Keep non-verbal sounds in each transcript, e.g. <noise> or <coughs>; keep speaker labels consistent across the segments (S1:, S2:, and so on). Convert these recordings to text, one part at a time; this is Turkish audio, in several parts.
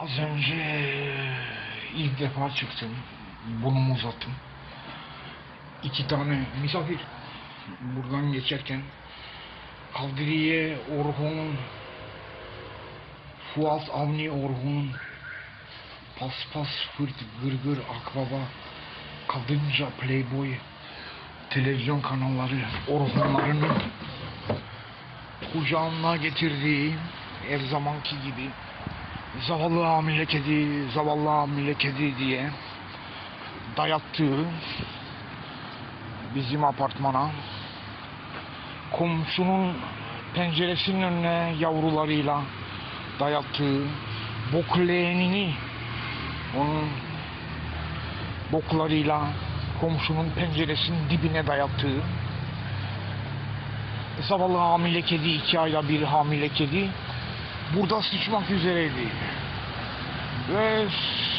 S1: Az önce ilk defa çıktım. Burnumu uzattım. İki tane misafir buradan geçerken Kadriye Orhun Fuat Avni Orhun Paspas Fırt Gırgır Akbaba Kadınca Playboy televizyon kanalları Orhunların kucağına getirdiği her zamanki gibi zavallı hamile kedi, zavallı hamile kedi diye dayattığı bizim apartmana komşunun penceresinin önüne yavrularıyla dayattığı bok leğenini onun boklarıyla komşunun penceresinin dibine dayattığı zavallı hamile kedi iki ayda bir hamile kedi burada sıçmak üzereydi. Ve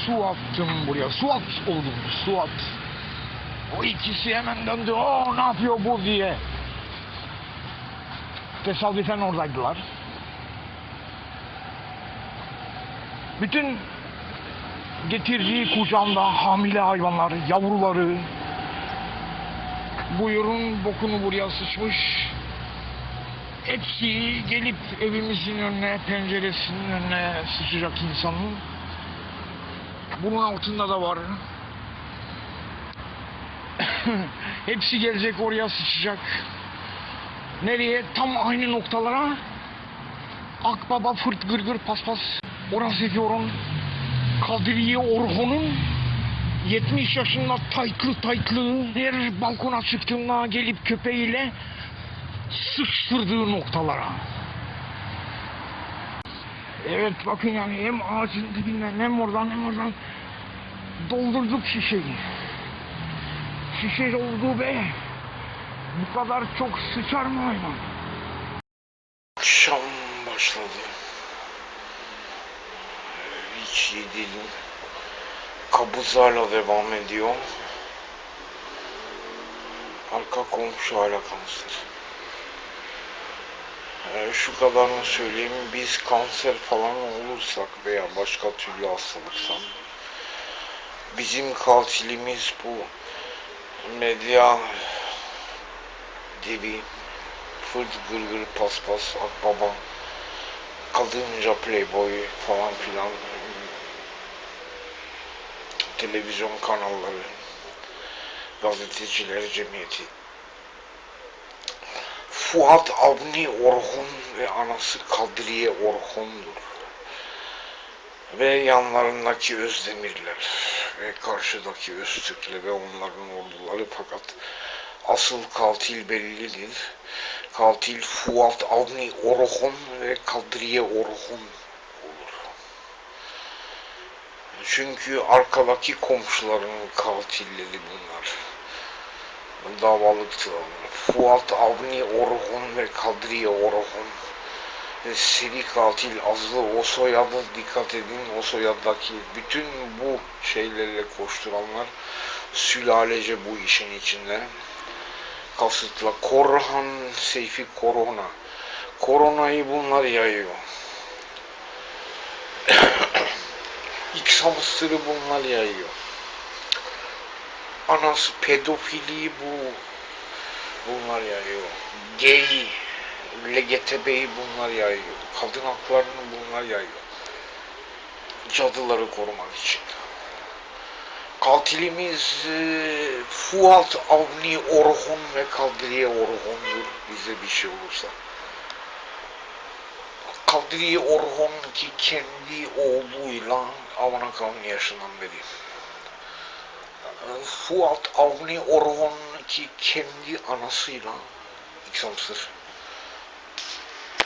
S1: su attım buraya. Su at oldum. Su at. O ikisi hemen döndü. O ne yapıyor bu diye. Tesadüfen oradaydılar. Bütün getirdiği kucağında hamile hayvanlar, yavruları, buyurun bokunu buraya sıçmış. Hepsi gelip evimizin önüne, penceresinin önüne sıçacak insanın. Bunun altında da var. <coughs> Hepsi gelecek oraya sıçacak. Nereye? Tam aynı noktalara. Akbaba fırt gırgır paspas. Orası diyorum. Kadriye Orhun'un 70 yaşında taytlı taytlı her balkona çıktığında gelip köpeğiyle sıçtırdığı noktalara. Evet bakın yani hem ağacın dibinden hem oradan hem oradan doldurduk şişeyi. Şişe doldu be. Bu kadar çok sıçar mı hayvan? Akşam başladı. Hiç iyi değilim. Kabızlarla devam ediyor. Arka komşu hala kanser. Ee, şu kadarını söyleyeyim. Biz kanser falan olursak veya başka türlü hastalıksan bizim katilimiz bu medya devi fırt gırgır paspas akbaba kadınca playboy falan filan televizyon kanalları gazeteciler cemiyeti Fuat Avni Orhun ve anası Kadriye Orhun'dur. Ve yanlarındaki Özdemirler ve karşıdaki Öztürkler ve onların orduları fakat asıl katil bellidir. Katil Fuat Avni Orhun ve Kadriye Orhun olur. Çünkü arkadaki komşuların katilleri bunlar davalıktılar. Fuat Avni Orhun ve Kadriye Orhun. Seri katil Azlı o soyadı dikkat edin o soyaddaki bütün bu şeylerle koşturanlar sülalece bu işin içinde. Kasıtla Korhan Seyfi Korona. Koronayı bunlar yayıyor. <coughs> X hamsterı bunlar yayıyor anası pedofili bu bunlar yayıyor. Gay, LGTB'yi bunlar yayıyor. Kadın haklarını bunlar yayıyor. Cadıları korumak için. Katilimiz e, Fuat Avni Orhun ve Kadriye Orhun'dur bize bir şey olursa. Kadriye Orhun ki kendi oğluyla Avana Kavni yaşından beri Fuat Avni Orhun ki kendi anasıyla hamster